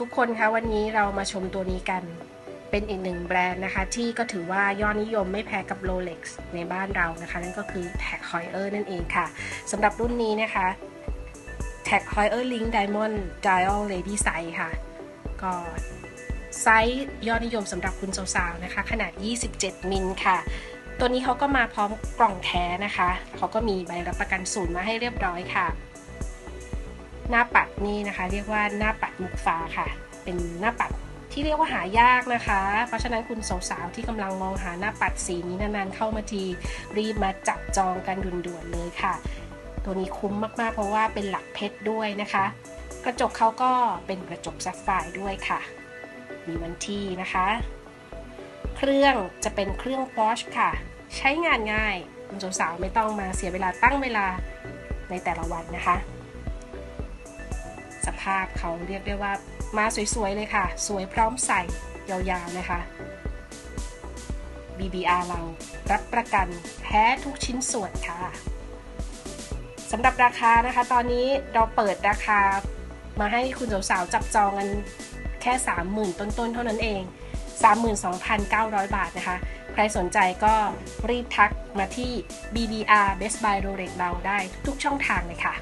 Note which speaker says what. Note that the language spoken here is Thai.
Speaker 1: ทุกคนคะวันนี้เรามาชมตัวนี้กัน เป็นอีกหนึ่งแบรนด์นะคะ ที่ก็ถือว่ายอดนิยมไม่แพ้กับ Rolex ในบ้านเรานะคะ นั่นก็คือ Tag Heuer นั่นเองค่ะสำหรับรุ่นนี้นะคะ Tag Heuer Link Diamond Dial Lady Size ค่ะ ก็ไซส์ยอดนิยมสำหรับคุณสาวๆนะคะ ขนาด 27 มิลค่ะ ตัวนี้เขาก็มาพร้อมกล่องแท้นะคะ เขาก็มีใบรับประกันศูนย์มาให้เรียบร้อยค่ะ หน้าปัดนี่นะคะ เรียกว่าหน้าปัดมุกฟ้าค่ะ เป็นหน้าปัดที่เรียกว่าหายากนะคะ เพราะฉะนั้นคุณสาวๆที่กำลังมองหาหน้าปัดสีนี้นานๆเข้ามาทีรีบมาจับจองกันด่วนๆเลยค่ะ ตัวนี้คุ้มมากๆ เพราะว่าเป็นหลักเพชรด้วยนะคะ กระจกเขาก็เป็นกระจกแซฟไฟร์ด้วยค่ะ มีวันที่นะคะ เครื่องจะเป็นเครื่อง Bosch ค่ะ ใช้งานง่าย คุณสาวๆไม่ต้องมาเสียเวลาตั้งเวลาในแต่ละวันนะคะาพเขาเรียกได้ว่ามาสวยๆเลยค่ะ สวยพร้อมใส่ยาวๆนะคะ BBR เรารับประกันแท้ทุกชิ้นส่วนค่ะสำหรับราคานะคะ ตอนนี้เราเปิดราคามาให้คุณสาวๆจับจองกันแค่ 30,000 ต้นๆ เท่านั้นเอง 32,900 บาทนะคะ ใครสนใจก็รีบทักมาที่ BBR Best Buy Rolex เราได้ทุกช่องทางเลยค่ะ